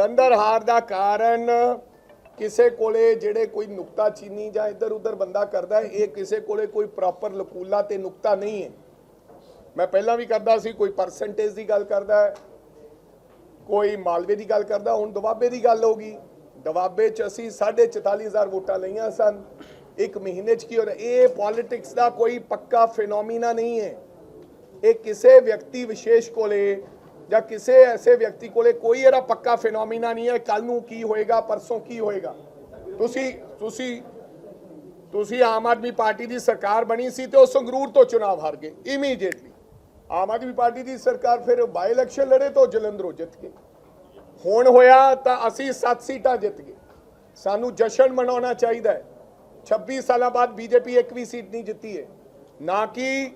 ਜਲੰਧਰ ਹਾਰ ਦਾ ਕਾਰਨ ਕਿਸੇ ਕੋਲੇ ਜਿਹੜੇ ਕੋਈ ਨੁਕਤਾਚੀਨੀ ਜਾਂ ਇੱਧਰ ਉੱਧਰ ਬੰਦਾ ਕਰਦਾ ਇਹ ਕਿਸੇ ਕੋਲੇ ਕੋਈ ਪ੍ਰੋਪਰ ਲਕੂਲਾ ਤੇ ਨੁਕਤਾ ਨਹੀਂ ਹੈ। ਮੈਂ ਪਹਿਲਾਂ ਵੀ ਕਰਦਾ ਸੀ, ਕੋਈ ਪਰਸੈਂਟੇਜ ਦੀ ਗੱਲ ਕਰਦਾ ਹੈ, ਕੋਈ ਮਾਲਵੇ ਦੀ ਗੱਲ ਕਰਦਾ, ਹੁਣ ਦਵਾਬੇ ਦੀ ਗੱਲ ਹੋ ਗਈ। ਦਵਾਬੇ ਚ ਅਸੀਂ 44000 ਵੋਟਾਂ ਲਈਆਂ ਸਨ। ਇੱਕ ਮਹੀਨੇ ਚ ਕੀ ਹੋ ਰਿਹਾ? ਇਹ ਪੋਲਿਟਿਕਸ ਦਾ ਕੋਈ ਪੱਕਾ ਫੀਨੋਮੀਨਾ ਨਹੀਂ ਹੈ। ਇਹ ਕਿਸੇ ਵਿਅਕਤੀ ਵਿਸ਼ੇਸ਼ ਕੋਲੇ ਜਾਂ ਕਿਸੇ ਐਸੇ ਵਿਅਕਤੀ ਕੋਲੇ ਕੋਈ ਇਹਦਾ ਪੱਕਾ ਫੀਨੋਮੀਨਾ ਨਹੀਂ ਹੈ ਕੱਲ ਨੂੰ ਕੀ ਹੋਏਗਾ, ਪਰਸੋਂ ਕੀ ਹੋਏਗਾ। ਤੁਸੀਂ ਤੁਸੀਂ ਤੁਸੀਂ ਆਮ ਆਦਮੀ ਪਾਰਟੀ ਦੀ ਸਰਕਾਰ ਬਣੀ ਸੀ ਤੇ ਉਹ ਸੰਗਰੂਰ ਤੋਂ ਚੁਣਾਵ ਹਾਰ ਗਏ ਇਮੀਡੀਏਟਲੀ ਆਮ ਆਦਮੀ ਪਾਰਟੀ ਦੀ ਸਰਕਾਰ ਫਿਰ ਬਾਈ ਇਲੈਕਸ਼ਨ ਲੜੇ ਤੋਂ ਜਲੰਧਰੋਂ ਜਿੱਤ ਗਏ। ਹੁਣ ਹੋਇਆ ਤਾਂ ਅਸੀਂ 7 ਸੀਟਾਂ ਜਿੱਤ ਗਏ। ਸਾਨੂੰ ਜਸ਼ਨ ਮਨਾਉਣਾ ਚਾਹੀਦਾ ਹੈ। 26 ਸਾਲਾਂ ਬਾਅਦ ਬੀਜੇਪੀ ਇੱਕ ਵੀ ਸੀਟ ਨਹੀਂ ਜਿੱਤੀ ਹੈ। ਨਾ ਕਿ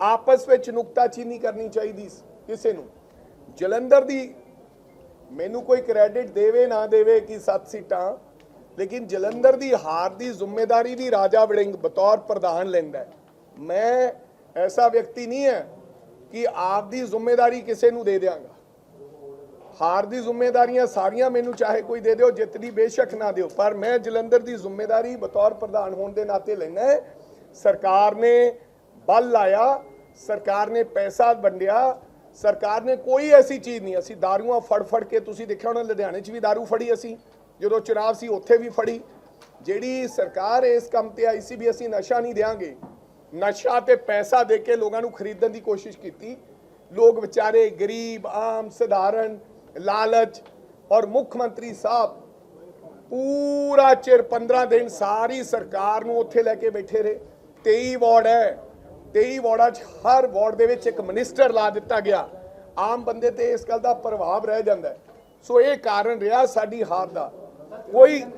ਆਪਸ ਵਿੱਚ ਨੁਕਤਾਚੀਨੀ ਕਰਨੀ ਚਾਹੀਦੀ ਕਿਸੇ ਨੂੰ। ਜਲੰਧਰ ਦੀ ਮੈਨੂੰ ਕੋਈ ਕ੍ਰੈਡਿਟ ਦੇਵੇ ਨਾ ਦੇਵੇ ਕਿ 7 ਸੀਟਾਂ, ਲੇਕਿਨ ਜਲੰਧਰ ਦੀ ਹਾਰ ਦੀ ਜ਼ਿੰਮੇਵਾਰੀ ਵੀ ਰਾਜਾ ਵੜਿੰਗ ਬਤੌਰ ਪ੍ਰਧਾਨ ਲੈਂਦਾ ਮੈਂ ਐਸਾ ਵਿਅਕਤੀ ਨਹੀਂ ਹੈ ਕਿ ਆਪ ਦੀ ਜ਼ਿੰਮੇਵਾਰੀ ਕਿਸੇ ਨੂੰ ਦੇ ਦਿਆਂਗਾ। ਹਾਰ ਦੀ ਜ਼ਿੰਮੇਵਾਰੀਆਂ ਸਾਰੀਆਂ ਮੈਨੂੰ ਚਾਹੇ ਕੋਈ ਦੇ ਦਿਓ, ਜਿੱਤਨੀ ਬੇਸ਼ੱਕ ਨਾ ਦਿਓ, ਪਰ ਮੈਂ ਜਲੰਧਰ ਦੀ ਜ਼ਿੰਮੇਵਾਰੀ ਬਤੌਰ ਪ੍ਰਧਾਨ ਹੋਣ ਦੇ ਨਾਤੇ ਲੈਣਾ ਹੈ। ਸਰਕਾਰ ਨੇ ਬਲ ਲਾਇਆ, ਸਰਕਾਰ ਨੇ ਪੈਸਾ ਵੰਡਿਆ ਸਰਕਾਰ ਨੇ ਕੋਈ ਐਸੀ ਚੀਜ਼ ਨਹੀਂ, ਅਸੀਂ ਦਾਰੂਆਂ ਫੜ ਫੜ ਕੇ ਤੁਸੀਂ ਦੇਖਿਆ ਹੋਣਾ, ਲੁਧਿਆਣੇ 'ਚ ਵੀ ਦਾਰੂ ਫੜੀ ਅਸੀਂ, ਜਦੋਂ ਚੁਣਾਵ ਸੀ ਉੱਥੇ ਵੀ ਫੜੀ। ਜਿਹੜੀ ਸਰਕਾਰ ਇਸ ਕੰਮ ਤੇ ਆਈ ਸੀ ਵੀ ਅਸੀਂ ਨਸ਼ਾ ਨਹੀਂ ਦੇਾਂਗੇ ਨਸ਼ਾ ਤੇ ਪੈਸਾ ਦੇ ਕੇ ਲੋਕਾਂ ਨੂੰ ਖਰੀਦਣ ਦੀ ਕੋਸ਼ਿਸ਼ ਕੀਤੀ। ਲੋਕ ਵਿਚਾਰੇ ਗਰੀਬ, ਆਮ, ਸਧਾਰਨ, ਲਾਲਚ ਔਰ ਮੁੱਖ ਮੰਤਰੀ ਸਾਹਿਬ ਪੂਰਾ ਚਿਰ 15 ਦਿਨ ਸਾਰੀ ਸਰਕਾਰ ਨੂੰ ਉੱਥੇ ਲੈ ਕੇ ਬੈਠੇ ਰਹੇ। 23 ਵਾਰਡ ਹੈ। 23 ਵਾਰਡਾਂ 'ਚ ਹਰ ਵਾਰਡ ਦੇ ਵਿੱਚ ਇੱਕ ਮਿਨਿਸਟਰ ਲਾ ਦਿੱਤਾ ਗਿਆ। ਆਮ ਬੰਦੇ ਤੇ ਇਸ ਗੱਲ ਦਾ ਪ੍ਰਭਾਵ ਰਹਿ ਜਾਂਦਾ। ਸੋ ਇਹ ਕਾਰਨ ਰਿਹਾ ਸਾਡੀ ਹਾਰ ਦਾ। ਕੋਈ ਇੱਕ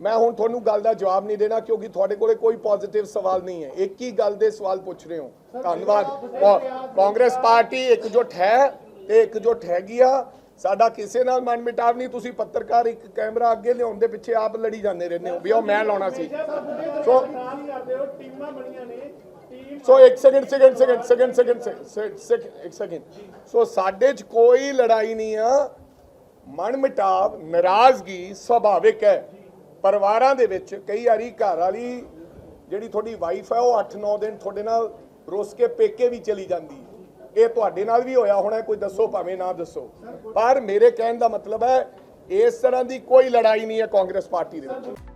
ਮੈਂ ਹੁਣ ਤੁਹਾਨੂੰ ਗੱਲ ਦਾ ਜਵਾਬ ਨਹੀਂ ਦੇਣਾ ਕਿਉਂਕਿ ਤੁਹਾਡੇ ਕੋਲੇ ਕੋਈ ਪੋਜ਼ਿਟਿਵ ਸਵਾਲ ਨਹੀਂ ਹੈ। ਇੱਕ ਹੀ ਗੱਲ ਦੇ ਸਵਾਲ ਪੁੱਛ ਰਹੇ ਹੋ। ਧੰਨਵਾਦ। ਕਾਂਗਰਸ ਪਾਰਟੀ ਇਕਜੁੱਟ ਹੈ ਤੇ ਇਕਜੁੱਟ ਹੈਗੀ ਆ। ਸਾਡਾ ਕਿਸੇ ਨਾਲ ਮਨ ਮਿਟਾਵ ਨਹੀਂ, ਤੁਸੀਂ ਪੱਤਰਕਾਰ ਇੱਕ ਕੈਮਰਾ ਅੱਗੇ ਲਿਆਉਣ ਦੇ ਪਿੱਛੇ ਆਪ ਲੜੀ ਜਾਂਦੇ ਰਹਿੰਦੇ ਹੋ, ਵੀ ਉਹ ਮੈਂ ਲਾਉਣਾ ਸੀ। ਸੋ ਟੀਮਾਂ ਬਣੀਆਂ ਨੇ ਸੋ ਇੱਕ second second second second second second ਇੱਕ ਸੈਕਿੰਡ ਸੋ ਸਾਡੇ 'ਚ ਕੋਈ ਲੜਾਈ ਨਹੀਂ ਆ। ਮਨ ਮਿਟਾਵ, ਨਾਰਾਜ਼ਗੀ ਸੁਭਾਵਿਕ ਹੈ। ਪਰਿਵਾਰਾਂ ਦੇ ਵਿੱਚ ਕਈ ਵਾਰੀ ਘਰ ਵਾਲੀ ਜਿਹੜੀ ਤੁਹਾਡੀ ਵਾਈਫ ਹੈ, ਉਹ 8-9 ਦਿਨ ਤੁਹਾਡੇ ਨਾਲ ਰੁੱਸ ਕੇ ਪੇਕੇ ਵੀ ਚਲੀ ਜਾਂਦੀ ਹੈ। ਇਹ ਤੁਹਾਡੇ ਨਾਲ ਵੀ ਹੋਇਆ ਹੋਣਾ, ਕੋਈ ਦੱਸੋ, ਭਾਵੇਂ ਨਾ ਦੱਸੋ। ਪਰ ਮੇਰੇ ਕਹਿਣ ਦਾ ਮਤਲਬ ਹੈ, ਇਸ ਤਰ੍ਹਾਂ ਦੀ ਕੋਈ ਲੜਾਈ ਨਹੀਂ ਹੈ ਕਾਂਗਰਸ ਪਾਰਟੀ ਦੇ ਵਿੱਚ।